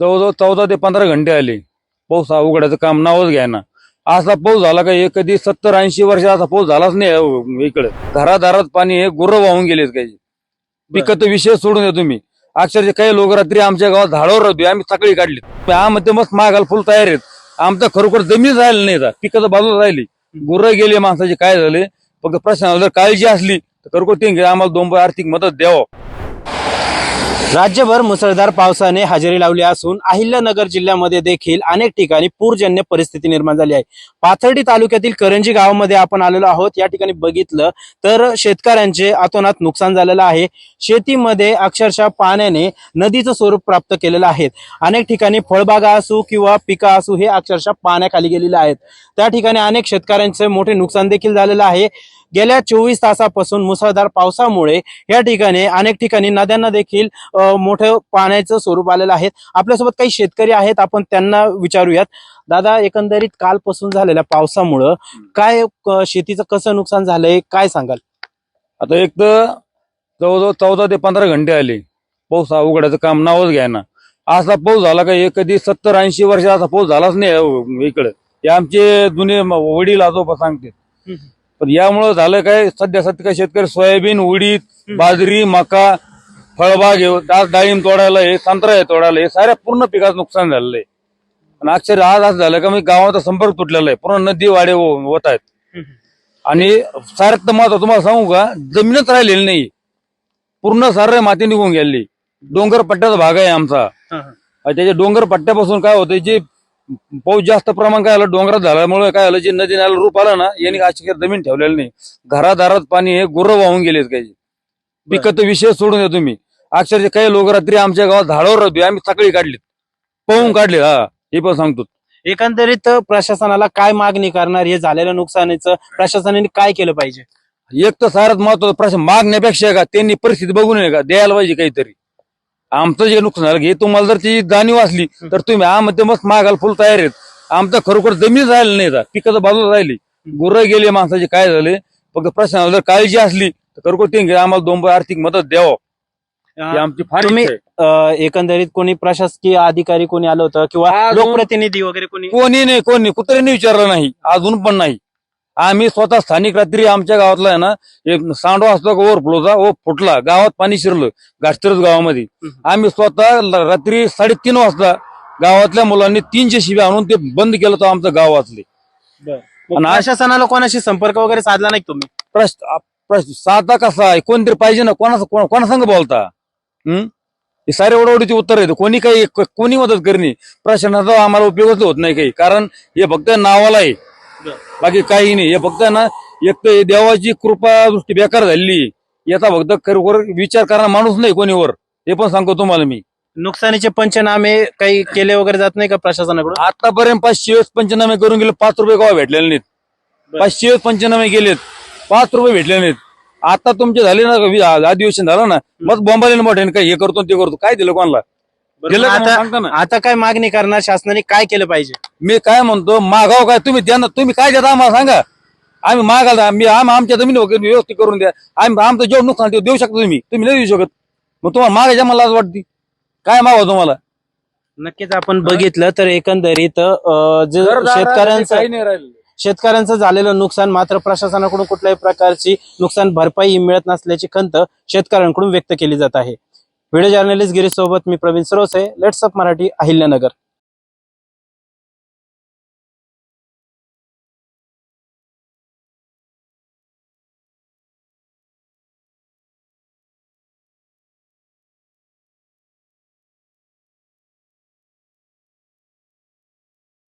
जवळजवळ चौदा ते पंधरा घंटे आले. पाऊस हा उघडायचं काम नावच घ्यायना असा पाऊस झाला का एक कधी सत्तर ऐंशी वर्ष असा पाऊस झालाच नाही अहो, इकडे. घरादारात पाणी हे गुर्र वाहून गेलेत काही. पिकं तर विषय सोडून द्या तुम्ही. अक्षरशः काही लोक रात्री आमच्या गावात झाडावर राहतोय आम्ही सकाळी काढली. आम्ही मस्त मागायला फुल तयार आहेत. आमचा खरोखर जमीन राहिला नाही पिकाचं बाजूला राहिली. गुर्र गेले माणसाचे काय झाले? फक्त प्रश्न जर काळजी असली तर खरोखर ते आम्हाला दोन आर्थिक मदत द्यावं. राज्यभर मुसळधार पावसाने हजेरी लावली असून अहिल्यानगर जिल्ह्यामध्ये देखील अनेक ठिकाणी पूरजन्य परिस्थिती निर्माण झाली आहे. पाथर्डी तालुक्यातील करंजी गावामध्ये आपण आलेलो आहोत. या ठिकाणी बघितलं तर शेतकऱ्यांचे अतोनात नुकसान झालेलं आहे. शेतीमध्ये अक्षरशः पाण्याने नदीचं स्वरूप प्राप्त केलेलं आहे. अनेक ठिकाणी फळबागा असू किंवा पिका असू हे अक्षरशः पाण्याखाली गेलेले आहेत. त्या ठिकाणी अनेक शेतकऱ्यांचे मोठे नुकसान देखील झालेलं आहे. गेल्या चोवीस तासापासून मुसळधार पावसामुळे या ठिकाणी अनेक ठिकाणी नद्यांना देखील मोठं पाण्याचं स्वरूप आलेलं आहे. आपल्यासोबत काही शेतकरी आहेत आपण त्यांना विचारूयात. दादा एकंदरीत कालपासून झालेल्या पावसामुळं काय शेतीचं कसं नुकसान झालंय काय सांगाल? आता एक तर जवळजवळ चौदा ते पंधरा घंटे आले. पाऊस हा उघडायचं काम नावच घ्या ना असा पाऊस झाला का एक कधी सत्तर ऐंशी वर्ष असा पाऊस झालाच नाही इकडे. हे आमचे जुने वडील आजोबा सांगते पण यामुळं झालं काय सध्या सध्या काय शेतकरी सोयाबीन उडीद बाजरी मका फळबाग हे आज डाळिंब तोडायला हे संत्रा हे तोडायला हे साऱ्या पूर्ण पिकाचं नुकसान झालेलं आहे. आणि अक्षर आज असं झालं का मी गावाचा संपर्क तुटलेला आहे. पूर्ण नदी वाडे हो- होत आहेत. आणि साऱ्यात महत्त्व तुम्हाला सांगू का जमीनच राहिलेली नाही. पूर्ण सारं माती निघून गेली डोंगर पट्ट्याचा भाग आहे आमचा. आणि त्याच्या डोंगर पट्ट्यापासून काय होतं जे पाऊस जास्त प्रमाण काय आलं डोंगरात झाल्यामुळे काय आलं जे नदी नाला रूप आलं ना यांनी अशी काही जमीन ठेवलेलं नाही. घरादारात पाणी हे गुर्र वाहून गेलेत काही. पिकं तर विषय सोडून द्या तुम्ही. अक्षरशः काही लोक रात्री आमच्या गावात झाडावर राहतोय आम्ही सकाळी काढलीत. पाहून काढले हा हे पण सांगतो. एकंदरीत प्रशासनाला काय मागणी करणार हे झालेल्या नुकसानीचं प्रशासनाने काय केलं पाहिजे? एक तर सारात महत्त्वाचा प्रश्न मागण्यापेक्षा का त्यांनी परिस्थिती बघून नये का द्यायला पाहिजे काहीतरी. आमचं जे नुकसान झालं हे तुम्हाला जर ती जाणीव असली तर तुम्ही आमध्ये मस्त मागायला फुल तयार आहेत. आमचं खरोखर जमीन राहिलं नाही पिकं तर बाजूला राहिली. गुर्र गेले माणसाचे काय झाले? फक्त प्रश्न जर काळजी असली तर खरोखर ते आम्हाला दोन आर्थिक मदत द्यावं. आमची फार तुम्ही- एकंदरीत कोणी प्रशासकीय अधिकारी कोणी आलं होतं किंवा लोकप्रतिनिधी वगैरे कोणी? कोणी नाही कोणी कुत्र्याने विचारलं नाही अजून पण नाही. आम्ही स्वतः स्थानिक रात्री आमच्या गावातला आहे ना एक सांडवा असतो का ओव्हरफ्लोचा ओ फुटला गावात पाणी शिरलं गाठतरच गावामध्ये. आम्ही स्वतः रात्री साडेतीन वाजता गावातल्या मुलांनी तीनशे शिव्या आणून ते बंद केलं होतं आमचं गाव वाचले. प्रशासनाला कोणाशी संपर्क वगैरे साधला नाही तुम्ही? प्रश्न प्रश्न साधा कसा आहे? कोणतरी पाहिजे ना कोणा कोणा कोणा संग बोलता? हम्म? हे सारे ओढवडीचे उत्तर आहेत. कोणी काही कोणी मदत करणे. प्रशासनाचा आम्हाला उपयोगच होत नाही काही. कारण हे फक्त नावाला आहे. बाकी काही नाही. हे फक्त ना एक तर देवाची कृपा दृष्टी बेकार आहे. याचा फक्त खरोखर विचार करणारा माणूस नाही कोणीवर. हे पण सांगतो तुम्हाला मी. नुकसानीचे पंचनामे काही केले वगैरे जात नाही का प्रशासनाकडून? आतापर्यंत पाचशे पंचनामे करून गेले पाच रुपये गावा भेटलेले नाहीत. पाचशे पंचनामे गेलेत पाच रुपये भेटले नाहीत. आता तुमचे झाले ना अधिवेशन झालं ना मग बॉम्बाले मोठे काय हे करतो ते करतो. काय दिलं कोणाला? का सांगता आता ना. आता काय मागणी करणार शासनाने? काय केलं पाहिजे? मी काय म्हणतो मागाव काय? तुम्ही द्या ना. तुम्ही काय देता आम्हाला सांगा. आम्ही मागायला मी आम्ही आमच्या जमीन वगैरे व्यवस्थित करून द्या. आम्ही आमचं जेवढं नुकसान ते देऊ शकतो तुम्ही. तुम्ही नाही देऊ शकत. मग तुम्हाला मागायच्या मला आज वाटते. काय मागावं तुम्हाला? नक्कीच आपण बघितलं तर एकंदरीत अं, जे शेतकऱ्यांचं नाही राहिलं शेतकऱ्यांचं झालेलं नुकसान मात्र प्रशासनाकडून कुठल्याही प्रकारची नुकसान भरपाई मिळत नसल्याची खंत शेतकऱ्यांकडून व्यक्त केली जात आहे. व्हिडिओ जर्नलिस्ट गिरीश सोबत मी प्रवीण सरोसे. लेट्सअप मराठी अहिल्यानगर.